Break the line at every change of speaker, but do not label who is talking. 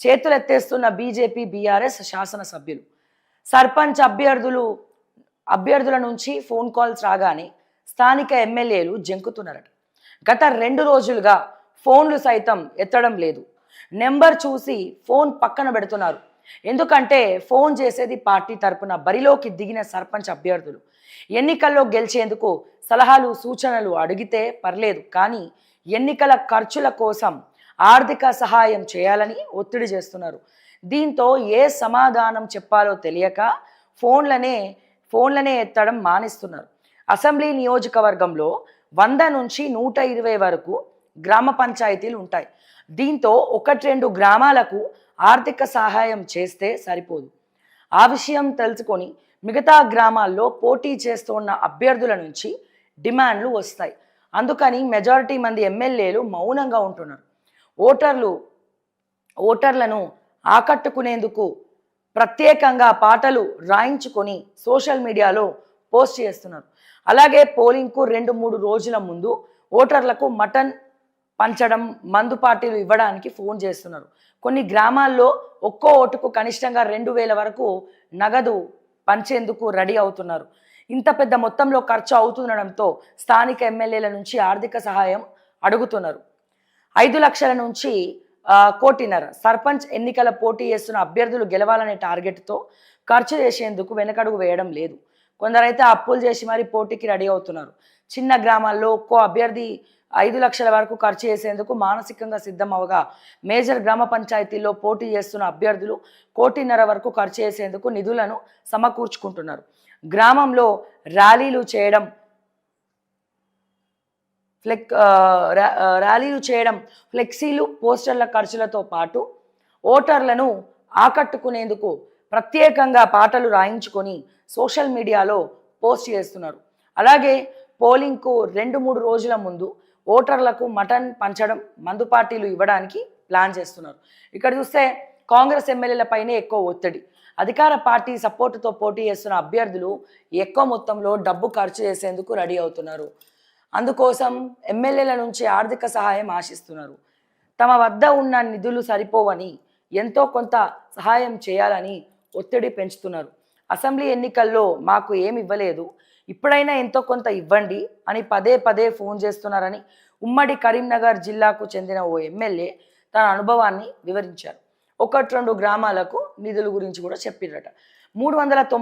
చేతులెత్తేస్తున్న BJP BRS శాసనసభ్యులు. సర్పంచ్ అభ్యర్థులు అభ్యర్థుల నుంచి ఫోన్ కాల్స్ రాగానే స్థానిక ఎమ్మెల్యేలు జంకుతున్నారట. గత రెండు రోజులుగా ఫోన్లు సైతం ఎత్తడం లేదు. నెంబర్ చూసి ఫోన్ పక్కన పెడుతున్నారు. ఎందుకంటే ఫోన్ చేసేది పార్టీ తరపున బరిలోకి దిగిన సర్పంచ్ అభ్యర్థులు. ఎన్నికల్లో గెలిచేందుకు సలహాలు సూచనలు అడిగితే పర్లేదు కానీ ఎన్నికల ఖర్చుల కోసం ఆర్థిక సహాయం చేయాలని ఒత్తిడి చేస్తున్నారు. దీంతో ఏ సమాధానం చెప్పాలో తెలియక ఫోన్లనే ఫోన్లనే ఎత్తడం మానేస్తున్నారు. అసెంబ్లీ నియోజకవర్గంలో వంద నుంచి నూట ఇరవై వరకు గ్రామ పంచాయతీలు ఉంటాయి. దీంతో ఒకటి రెండు గ్రామాలకు ఆర్థిక సహాయం చేస్తే సరిపోదు. ఆ విషయం తెలుసుకొని మిగతా గ్రామాల్లో పోటీ చేస్తున్న అభ్యర్థుల నుంచి డిమాండ్లు వస్తాయి. అందుకని మెజారిటీ మంది ఎమ్మెల్యేలు మౌనంగా ఉంటున్నారు. ఓటర్లు ఓటర్లను ఆకట్టుకునేందుకు ప్రత్యేకంగా పాటలు రాయించుకొని సోషల్ మీడియాలో పోస్ట్ చేస్తున్నారు. అలాగే పోలింగ్కు రెండు మూడు రోజుల ముందు ఓటర్లకు మటన్ పంచడం మందు పార్టీలు ఇవ్వడానికి ఫోన్ చేస్తున్నారు. కొన్ని గ్రామాల్లో ఒక్కో ఓటుకు కనిష్టంగా రెండు వేల వరకు నగదు పంచేందుకు రెడీ అవుతున్నారు. ఇంత పెద్ద మొత్తంలో ఖర్చు అవుతుండడంతో స్థానిక ఎమ్మెల్యేల నుంచి ఆర్థిక సహాయం అడుగుతున్నారు. ఐదు లక్షల నుంచి కోటిన్నర. సర్పంచ్ ఎన్నికల పోటీ చేస్తున్న అభ్యర్థులు గెలవాలనే టార్గెట్తో ఖర్చు చేసేందుకు వెనకడుగు వేయడం లేదు. కొందరైతే అప్పులు చేసి మరీ పోటీకి రెడీ అవుతున్నారు. చిన్న గ్రామాల్లో ఒక్కో అభ్యర్థి ఐదు లక్షల వరకు ఖర్చు చేసేందుకు మానసికంగా సిద్ధం అవగా మేజర్ గ్రామ పంచాయతీల్లో పోటీ చేస్తున్న అభ్యర్థులు కోటిన్నర వరకు ఖర్చు చేసేందుకు నిధులను సమకూర్చుకుంటున్నారు. గ్రామంలో ర్యాలీలు చేయడం ఫ్లెక్ ర్యాలీలు చేయడం ఫ్లెక్సీలు పోస్టర్ల ఖర్చులతో పాటు ఓటర్లను ఆకట్టుకునేందుకు ప్రత్యేకంగా పాటలు రాయించుకొని సోషల్ మీడియాలో పోస్ట్ చేస్తున్నారు. అలాగే పోలింగ్కు రెండు మూడు రోజుల ముందు ఓటర్లకు మటన్ పంచడం మందు పార్టీలు ఇవ్వడానికి ప్లాన్ చేస్తున్నారు. ఇక్కడ చూస్తే కాంగ్రెస్ ఎమ్మెల్యేలపైనే ఎక్కువ ఒత్తిడి. అధికార పార్టీ సపోర్టుతో పోటీ చేస్తున్న అభ్యర్థులు ఎక్కువ మొత్తంలో డబ్బు ఖర్చు చేసేందుకు రెడీ అవుతున్నారు. అందుకోసం ఎమ్మెల్యేల నుంచి ఆర్థిక సహాయం ఆశిస్తున్నారు. తమ వద్ద ఉన్న నిధులు సరిపోవని ఎంతో కొంత సహాయం చేయాలని ఒత్తిడి పెంచుతున్నారు. అసెంబ్లీ ఎన్నికల్లో మాకు ఏమి ఇవ్వలేదు. ఇప్పుడైనా ఎంతో కొంత ఇవ్వండి అని పదే పదే ఫోన్ చేస్తున్నారని ఉమ్మడి కరీంనగర్ జిల్లాకు చెందిన ఓ ఎమ్మెల్యే తన అనుభవాన్ని వివరించారు. ఒకటి రెండు గ్రామాలకు నిధుల గురించి కూడా చెప్పిరట మూడు వందల తొంభై